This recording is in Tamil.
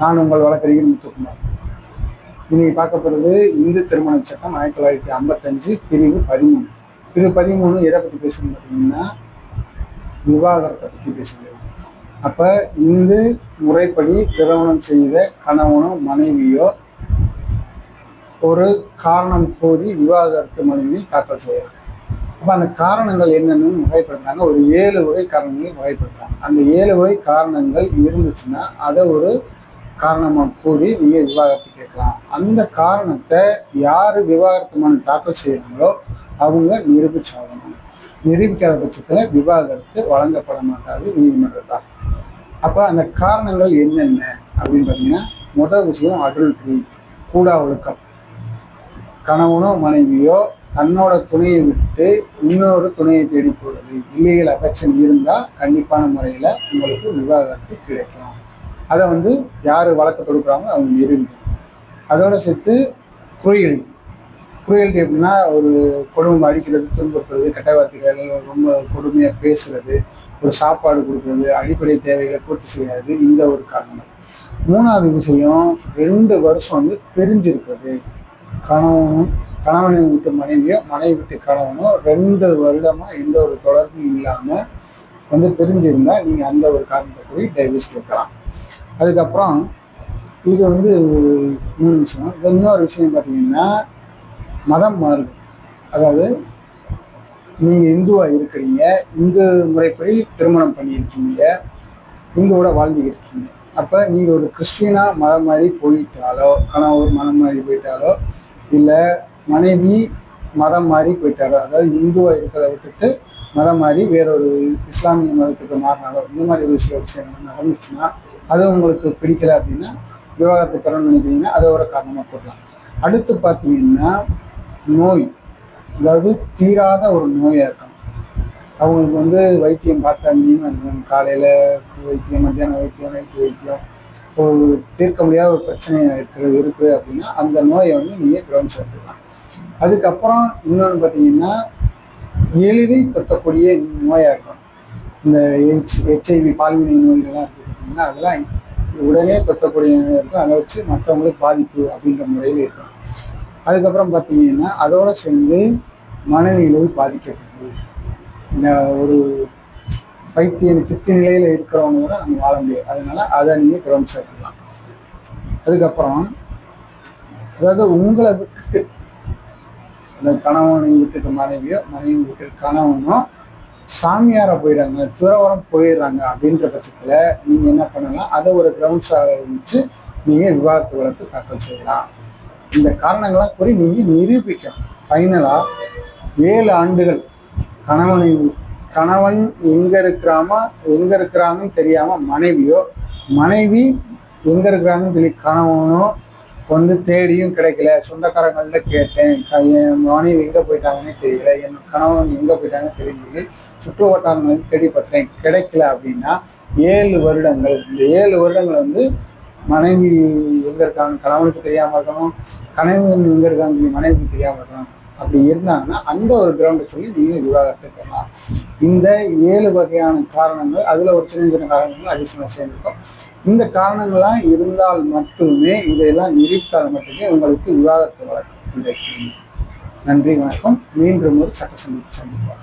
நான் உங்கள் வழக்கறிஞர் முத்துக்குமார். இன்னைக்கு பார்க்கப்படுறது இந்து திருமண சட்டம் ஆயிரத்தி தொள்ளாயிரத்தி ஐம்பத்தஞ்சு பிரிவு பதிமூணு. பிரிவு பதிமூணு எதை பற்றி பேசணும்னு பார்த்தீங்கன்னா விவாகரத்தை பற்றி பேசுகிறது அப்போ இந்து முறைப்படி திருமணம் செய்த கணவனோ மனைவியோ ஒரு காரணம் கோரி விவாகரத்து மனுவினை தாக்கல் செய்யலாம். அப்போ அந்த காரணங்கள் என்னென்னு வகைப்படுத்துறாங்க. ஒரு ஏழு வகை காரணங்கள் வகைப்படுத்துறாங்க. அந்த ஏழு வகை காரணங்கள் இருந்துச்சுன்னா அதை ஒரு காரணமாக கூறி நீங்கள் விவாகரத்து கேட்கலாம். அந்த காரணத்தை யார் விவாகரத்து மனு தாக்கல் செய்கிறாங்களோ அவங்க நிரூபிச்சாகணும். நிரூபிக்காத பட்சத்தில் விவாகரத்து வழங்கப்பட மாட்டாது நீதிமன்றத்தால் அப்போ அந்த காரணங்கள் என்னென்ன அப்படின்னு பார்த்தீங்கன்னா முதல் விஷயம் அடல்ட்ரி கூடா ஒழுக்கம் கணவனோ மனைவியோ தன்னோட துணையை விட்டு இன்னொரு துணையை தேடி போடுறது இல்லீகல் அஃபெக்ஷன் இருந்தால் கண்டிப்பான முறையில் உங்களுக்கு விவாகரத்து கிடைக்கும். அதை வந்து யார் வழக்கு தொடுக்குறாங்களோ அவங்க நிரூபிக்கணும் அதோட சேர்த்து குரியல்டி குறையல்டி எப்படின்னா ஒரு குடும்பம் அடிக்கிறது துன்புறுத்துறது கெட்ட வார்த்தைகள் ரொம்ப கொடுமையாக பேசுறது ஒரு சாப்பாடு கொடுக்கறது அடிப்படை தேவைகளை பூர்த்தி செய்யாது இந்த ஒரு காரணம். மூணாவது விஷயம் ரெண்டு வருஷம் வந்து பிரிஞ்சிருக்கிறது. கணவனும் கணவனை விட்டு மனைவியோ மனைவி விட்டு கணவனும் ரெண்டு வருடமாக எந்த ஒரு தொடர்பும் இல்லாமல் வந்து பிரிஞ்சிருந்தால் நீங்கள் அந்த ஒரு காரணத்தை போய் டைவர்ஸ் கேட்கலாம். அதுக்கப்புறம் இது வந்து மூணு விஷயம். இது இன்னொரு விஷயம் பார்த்தீங்கன்னா மதம் மாறுது. அதாவது நீங்கள் இந்துவாக இருக்கிறீங்க இந்து முறைப்படி திருமணம் பண்ணியிருக்கீங்க இந்துவோட வாழ்ந்து அப்போ நீங்கள் ஒரு கிறிஸ்டினாக மதம் மாதிரி போயிட்டாலோ கணவர் மதம் மாதிரி போயிட்டாலோ இல்லை மனைவி மதம் மாறி போயிட்டாரோ அதாவது இந்துவாக இருக்கிறத விட்டுட்டு மதம் மாறி வேறொரு இஸ்லாமிய மதத்துக்கு மாறினாலோ இந்த மாதிரி ஒரு சில விஷயங்கள் நடந்துச்சுன்னா அது உங்களுக்கு பிடிக்கல அப்படின்னா விவாகரத்து பெறணும்னு நினைக்கிறீங்கன்னா அதை ஒரு காரணமாக போடலாம். அடுத்து பார்த்தீங்கன்னா நோய். அதாவது தீராத ஒரு நோயாக இருக்கணும். அவங்களுக்கு வந்து வைத்தியம் பார்த்தாங்கன்னு காலையில் வைத்தியம் மத்தியானம் வைத்தியம் நைட்டு வைத்தியம் ஒரு தீர்க்க முடியாத ஒரு பிரச்சனை இருக்கிறது இருக்குது அப்படின்னா அந்த நோயை வந்து நீங்கள் கவனிச்சு எடுத்துக்கலாம் அதுக்கப்புறம் இன்னொன்று பார்த்தீங்கன்னா எளிதில் தொட்டக்கூடிய நோயாக இருக்கும் இந்த ஹெச் ஹெச்ஐவி பால்வினை நோய்கள்லாம் இருக்குது பார்த்தீங்கன்னா அதெல்லாம் உடனே தொட்டக்கூடிய இருக்கும் அதை வச்சு மற்றவங்களுக்கு பாதிப்பு அப்படின்ற முறையில் இருக்கும். அதுக்கப்புறம் பார்த்தீங்கன்னா அதோட சேர்ந்து மனநிலை பாதிக்கப்படுது. இந்த ஒரு பைத்தியம் பித்தி நிலையில் இருக்கிறவங்க கூட நம்ம வாழ முடியாது. அதனால அதை நீங்கள் கவனிச்சு அதுக்கப்புறம் அதாவது உங்களை விட்டுட்டு அந்த கணவனை விட்டுட்டு மனைவியோ மனைவி விட்டுட்டு கணவனோ சாமியாரை போயிடுறாங்க துறவரம் போயிடுறாங்க அப்படின்ற பட்சத்தில் நீங்கள் என்ன பண்ணலாம்? அதை ஒரு கிரவுண்ட்ஸாக வச்சு நீங்கள் விவாதத்து வளர்த்து தாக்கல் செய்யலாம். இந்த காரணங்களாக கூறி நீங்கள் நிரூபிக்கணும். ஃபைனலாக ஏழு ஆண்டுகள் கணவனை கணவன் எங்கே இருக்கிறாமா எங்கே இருக்கிறாங்கன்னு தெரியாமல் மனைவியோ மனைவி எங்கே இருக்கிறாங்கன்னு சொல்லி கணவனோ வந்து தேடியும் கிடைக்கல. சொந்தக்காரங்கள்ட்ட கேட்டேன். என் மனைவி எங்க போயிட்டாங்கன்னே தெரியல. என் கணவன் எங்க போயிட்டாங்கன்னு தெரியல சுற்று வட்டாரங்கள் தேடி பார்த்தேன் கிடைக்கல அப்படின்னா ஏழு வருடங்கள். இந்த ஏழு வருடங்கள் வந்து மனைவி எங்க இருக்காங்க? கணவனுக்கு தெரியாம இருக்கணும். கணவன் எங்க இருக்காங்க மனைவிக்கு தெரியாம இருக்கணும். அப்படி இருந்தாங்கன்னா அந்த ஒரு கிரவுண்டை சொல்லி நீங்கள் விவாகரத்தை பண்ணலாம் இந்த ஏழு வகையான காரணங்கள் அதில் ஒரு சின்ன சின்ன காரணங்கள் அடிஷனல் சேர்ந்துருக்கோம். இந்த காரணங்கள்லாம் இருந்தால் மட்டுமே இதையெல்லாம் நிரூபித்தால் மட்டுமே உங்களுக்கு விவாதத்தை வழக்கு நன்றி வணக்கம். மீண்டும் ஒரு சட்ட சந்திப்பு சந்திப்போம்.